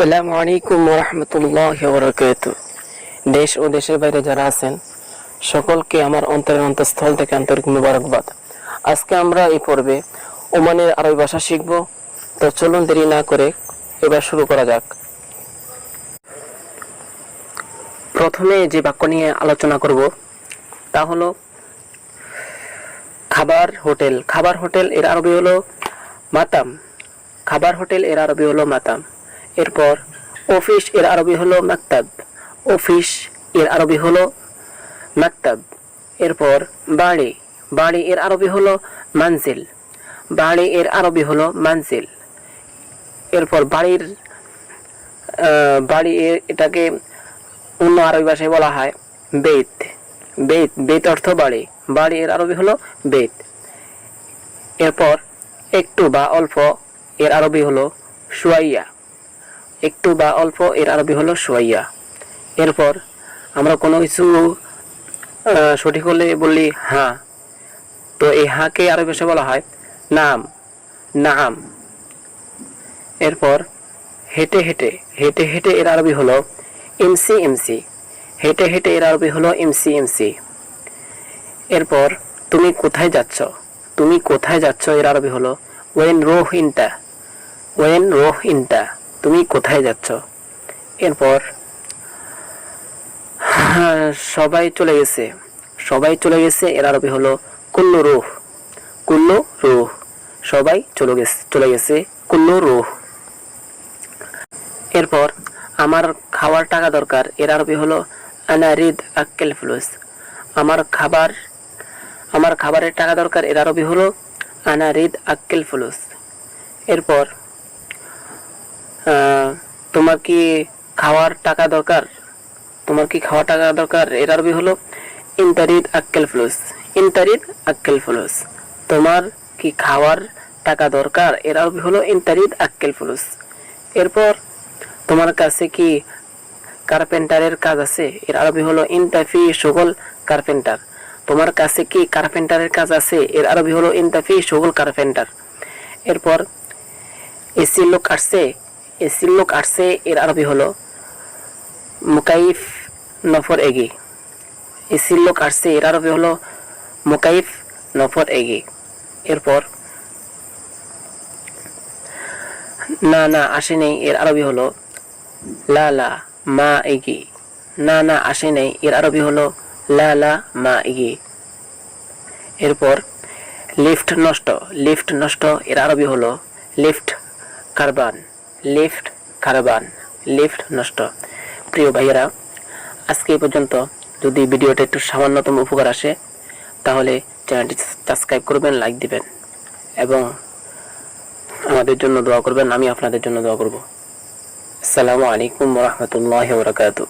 আসসালামু আলাইকুম রহমতুল্লাহ বরকাত দেশ ও দেশের বাইরে যারা আছেন, সকলকে আমার অন্তরের অন্তঃস্থল থেকে আন্তরিক মুবারকবাদ। আজকে আমরা এই পর্বে ওমানের আরবি ভাষা শিখব। তো চলুন দেরি না করে এবার শুরু করা যাক। প্রথমে যে বাক্য নিয়ে আলোচনা করব, তা হলো খাবার হোটেল। খাবার হোটেল এর আরবি হলো মাতাম। খাবার হোটেল এর আরবি হলো মাতাম। এরপর, অফিস এর আরবি হলো মাকতাব। অফিস এর আরবি হলো মাকতাব। এরপর, বাড়ি। বাড়ি এর আরবি হলো মানজিল। বাড়ি এর আরবি হলো মানজিল। এরপর, বাড়ির বাড়ি এটাকে অন্য আরবি ভাষায় বলা হয় বেত। বেত বেত অর্থ বাড়ি। বাড়ি এর আরবি হলো বেত। এরপর, একটু বা অল্প এর আরবি হলো সুয়াইয়া। একটু বা অল্প এর আরবি হলো সুয়াইয়া। এরপর আমরা কোনো কিছু সঠিক হলে বললি হ্যাঁ তো এই হাঁকে আরবি ভাষায় বলা হয় নাম নাম। এরপর হেঁটে হেঁটে হেঁটে হেঁটে এর আরবি হলো এমসি এমসি। হেঁটে হেঁটে এর আরবি হলো এমসি এমসি। এরপর তুমি কোথায় যাচ্ছ? তুমি কোথায় যাচ্ছ? এর আরবি হলো ওয়েন রোহ ইনটা, ওয়েন রোহ ইনটা। তুমি কোথায় যাচ্ছ? এরপর, সবাই চলে গেছে। সবাই চলে গেছে, এর আরবি হলো কুল্লু রুহ। কুল্লু রুহ। সবাই চলে গেছে চলে গেছে কুল্লু রুহ। এরপর, আমার খাওয়ার টাকা দরকার, এর আরবি হলো আনারিদ আক্কেল ফ্লুস। আমার খাবার, আমার খাবারের টাকা দরকার, এর আরবি হলো আনারিদ আক্কেল ফুলুস। এরপর তোমার কি খাওয়ার টাকা দরকার? তোমার কি খাওয়ার টাকা দরকার? এর আরবি হলো ইন্টারিদ আক্কেল ফুলুস। ইন্টারিদ আক্কেল ফুলুস। তোমার কি খাওয়ার টাকা দরকার? এর আরবি হলো ইন্টারিদ আক্কেল ফুলুস। এরপর তোমার কাছে কি কার্পেন্টারের কাজ আছে? এর আরবি হলো ইনতাফি সুগল কার্পেন্টার। তোমার কাছে কি কার্পেন্টারের কাজ আছে? এর আরবি হলো ইনতাফি সুগল কার্পেন্টার। এরপর এসি লোক আসছে। এসির লোক আসছে, এর আরবি হলো মুকাইফ নফর এগি। এসির লোক আসছে, এর আরবি হলো মুকাইফ নফর এগি। এরপর, না না, আসে নেই, এর আরবি হলো লা লা, মা ইগি না না, আসে নেই, এর আরবি হলো লা লা, মা, এগি। এরপর, লিফট নষ্ট লিফট নষ্ট, এর আরবি হলো লিফট কারবান। লিফট কারবান, লিফট নষ্ট। প্রিয় ভাইয়েরা, আজকে এই পর্যন্ত যদি ভিডিওটা একটু সামান্যতম উপকার আসে, তাহলে চ্যানেলটি সাবস্ক্রাইব করবেন, লাইক দিবেন এবং আমাদের জন্য দোয়া করবেন, আমি আপনাদের জন্য দোয়া করব। আসসালামু আলাইকুম রহমতুল্লাহ বরকাতু